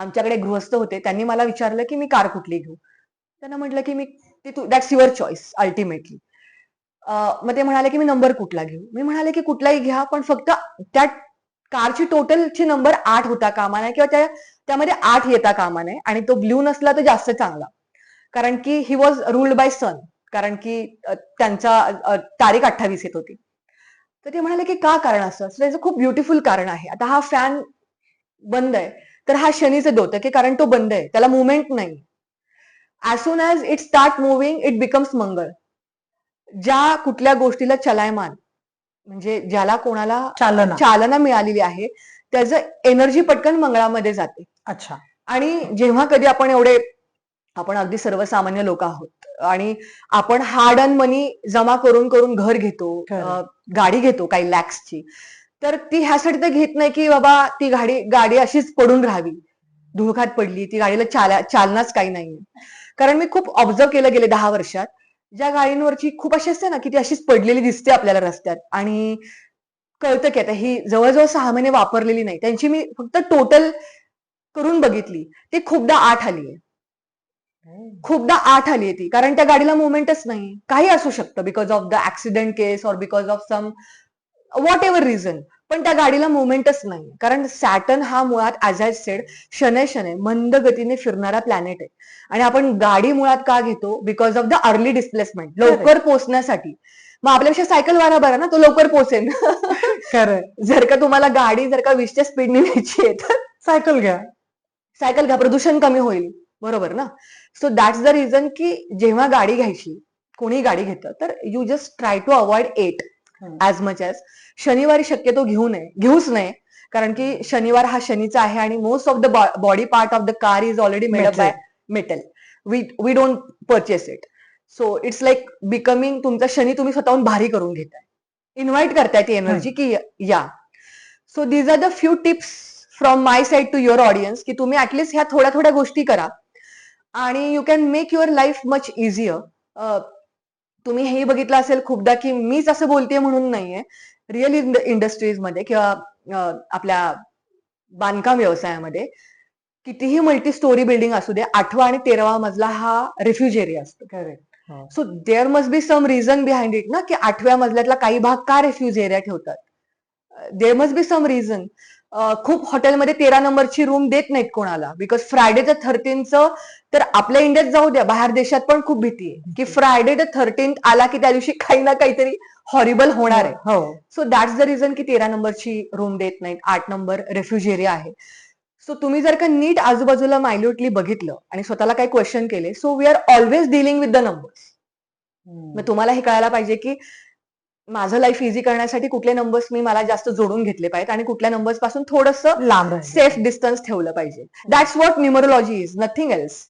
आमच्याकडे गृहस्थ होते त्यांनी मला विचारलं की मी कार कुठली घेऊ? त्यांना म्हटलं की मी ती तू दॅट्स युअर चॉईस अल्टिमेटली मग ते म्हणाले की मी नंबर कुठला घेऊ? मी म्हणाले की कुठलाही घ्या पण फक्त त्या कारची टोटलची नंबर आठ होता कामा नये किंवा त्या त्यामध्ये आठ येता कामा नये आणि तो ब्ल्यू नसला तर जास्त चांगला. कारण की he was ruled by sun कारण की त्यांचा तारीख अठ्ठावीस येत होती. तर ते म्हणाले की का कारण असं त्याचं खूप ब्युटिफुल कारण आहे. आता हा फॅन बंद आहे. तर हा शनीचं दोत आहे की कारण तो बंद आहे त्याला मुवमेंट नाही. As soon as it start moving it becomes मंगळ. ज्या कुठल्या गोष्टीला चलायमान म्हणजे ज्याला कोणाला चालना. चालना मिळालेली आहे त्याचं एनर्जी पटकन मंगळामध्ये जाते. अच्छा. आणि जेव्हा कधी आपण एवढे आपण अगदी सर्वसामान्य लोक आहोत आणि आपण हार्ड अन मनी जमा करून करून घर घेतो गाडी घेतो काही लॅक्सची तर ती ह्यासाठी तर घेत नाही की बाबा ती गाडी गाडी अशीच पडून राहावी. धुळखात पडली ती गाडीला चाला चालनाच काही नाहीये. कारण मी खूप ऑब्झर्व केलं गेले दहा वर्षात. ज्या गाडींवरची खूप अशी असते ना की ती अशीच पडलेली दिसते आपल्याला रस्त्यात. आणि कळतं की आता ही जवळजवळ सहा महिने वापरलेली नाही. त्यांची मी फक्त टोटल करून बघितली. ती खूपदा आठ आली आहे. खूपदा आठ आली आहे ती. कारण त्या गाडीला मुवमेंटच नाही. काही असू शकतं. Because of the accident case और because of some whatever reason पण त्या गाडीला मुवमेंटच नाही. कारण सॅटन हा मुळात ऍज आय सेड शनै शनै मंद गतीने फिरणारा प्लॅनेट आहे. आणि आपण गाडी मुळात का घेतो? Because of the early displacement लवकर पोहोचण्यासाठी. मग आपल्यापेक्षा सायकल वाला बरा ना? तो लवकर पोहोचेल. खरंय. जर का तुम्हाला गाडी जर का वीसच्या स्पीडने न्यायची आहे तर. सायकल घ्या. सायकल घ्या. प्रदूषण कमी होईल. बरोबर ना? सो दॅट्स द रिझन की जेव्हा गाडी घ्यायची कोणी गाडी घेतं तर you just try to avoid it as much as शनिवारी शक्यतो घेऊ नये. घेऊच नये. कारण की शनिवार हा शनीचा आहे आणि most of the body part of the car is already made up. By metal we we don't purchase it so it's like becoming तुमचा शनी तुम्ही स्वतःहून भारी करून घेताय. इन्व्हाइट करताय ती एनर्जी की या. So these are the few tips from my side to your audience की तुम्ही ऍटलिस्ट ह्या थोड्या थोड्या गोष्टी करा. आणि you can make your life much easier तुम्ही हेही बघितलं असेल खूपदा की मीच असं बोलतेय म्हणून नाहीये. रिअल इंडस्ट्रीजमध्ये किंवा आपल्या बांधकाम व्यवसायामध्ये कितीही मल्टी स्टोरी बिल्डिंग असू दे आठवा आणि तेरावा मजला हा रिफ्युज एरिया असतो. Correct so there must be some reason behind it ना की आठव्या मजल्यातला काही भाग का रेफ्युज एरिया ठेवतात? There must be some reason खूप हॉटेलमध्ये तेरा नंबरची रूम देत नाहीत कोणाला. बिकॉज फ्रायडे द थर्टीनचं तर आपल्या इंडियात जाऊ द्या. बाहेर देशात पण खूप भीती आहे. की फ्रायडे द थर्टीन आला की त्या दिवशी काही ना काहीतरी हॉरिबल होणार आहे. हो. सो दॅट्स द रिझन की तेरा नंबरची रूम देत नाहीत. आठ नंबर रेफ्युज एरिया आहे. सो तुम्ही जर का नीट आजूबाजूला मायल्युटली बघितलं आणि स्वतःला काही क्वेश्चन केले so we are always dealing with the numbers मग तुम्हाला हे कळायला पाहिजे की माझं लाईफ इझी करण्यासाठी कुठले नंबर्स मी मला जास्त जोडून घेतले पाहिजेत आणि कुठल्या नंबर्सपासून थोडंसं लांब. सेफ डिस्टन्स ठेवलं पाहिजे that's what numerology is nothing else